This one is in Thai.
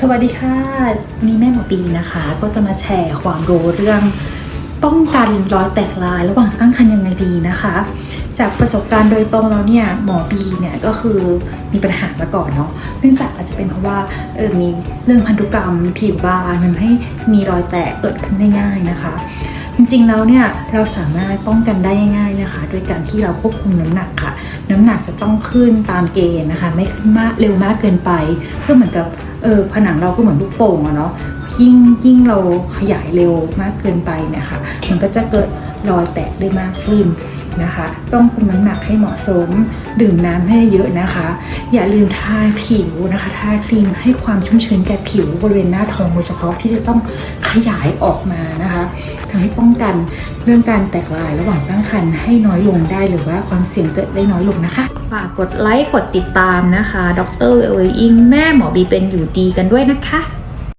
สวัสดีค่ะวันนี่แม่หมอปีนะคะ ก็จะมาแชร์ความรู้เรื่องป้องกันรอยแตกลายระหว่างตั้งครรภ์ยังไงดีนะคะ จากประสบการณ์โดยตรงแล้วเนี่ยหมอบีเนี่ยก็คือมีปัญหามาก่อนเนาะเนื่องจากอาจจะเป็นเพราะว่าเออมีเรื่องพันธุกรรมผิวบางทำให้มีรอยแตกเกิดขึ้นได้ง่ายนะคะ จริงๆแล้วเนี่ยเราสามารถป้องกันได้ง่ายๆนะคะโดยการที่เราควบคุมน้ำหนักค่ะ น้ำหนักจะต้องขึ้นตามเกณฑ์นะคะ ไม่ขึ้นมากเร็วมากเกินไปก็เหมือนกับ เออผนังเราก็เหมือนลูกโป่งอะเนาะยิ่งยิ่งเราขยายเร็วมากเกินไปเนี่ยค่ะ มันก็จะเกิดรอยแตกได้มากขึ้น นะคะ ต้องคุมน้ำหนักให้เหมาะสม ดื่มน้ำให้เยอะนะคะ อย่าลืมทาผิวนะคะทาครีมให้ความชุ่มชื้นแก่ผิวบริเวณหน้าท้องโดยเฉพาะที่จะต้องขยายออกมานะคะทำให้ป้องกันเรื่องการแตกลายระหว่างตั้งครรภ์ให้น้อยลงได้หรือว่าความเสี่ยงเกิดได้น้อยลงนะคะฝากกดไลค์กดติดตามนะคะ ดรเอเวอร์อิงแม่หมอบีเป็นอยู่ดีกันด้วยนะคะ